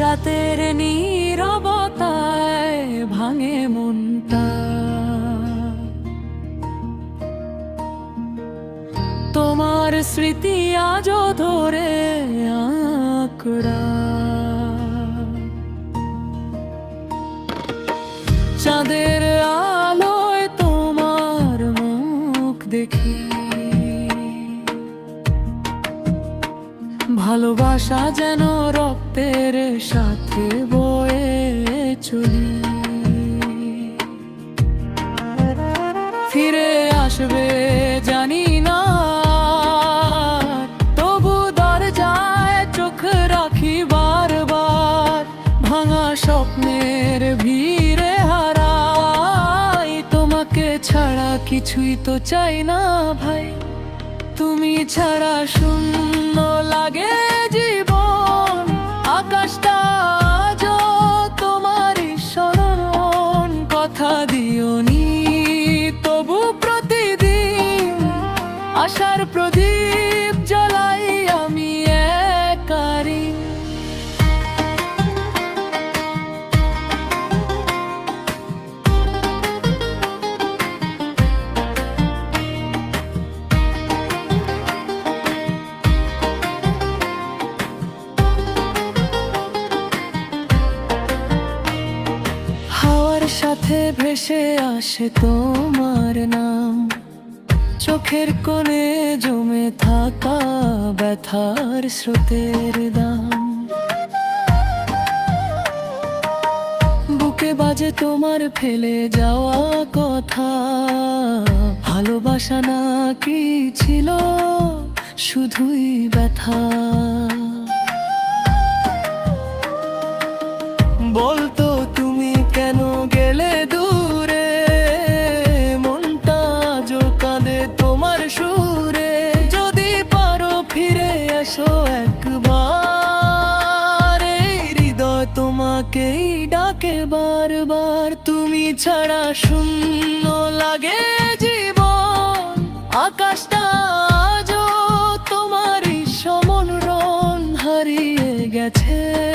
রাতের নীরবতায় ভাঙে মনটা। তোমার স্মৃতি আজও ধরে আঁকড়া। চাঁদের ভালোবাসা যেন রক্তের সাথে বয়ে চলি। ফিরে আসবে জানি না, তবু দরজায় চোখ রাখি বারবার। ভাঙা স্বপ্নের ভিড়ে হারাই, তোমাকে ছাড়া কিছুই তো চাই না ভাই। তুমি ছাড়া শূন্য সাথে ভেসে আসে তোমার নাম। চোখের কোণে জমে থাকা ব্যথার স্রোতের দাম। বুকে বাজে তোমার ফেলে যাওয়া কথা। ভালোবাসা না কি ছিল শুধুই ব্যথা? ডাকে বারবার তুমি ছাড়া শূন্য লাগে জীবন। আকাশটা আজও তোমারই সমন হারিয়ে গেছে।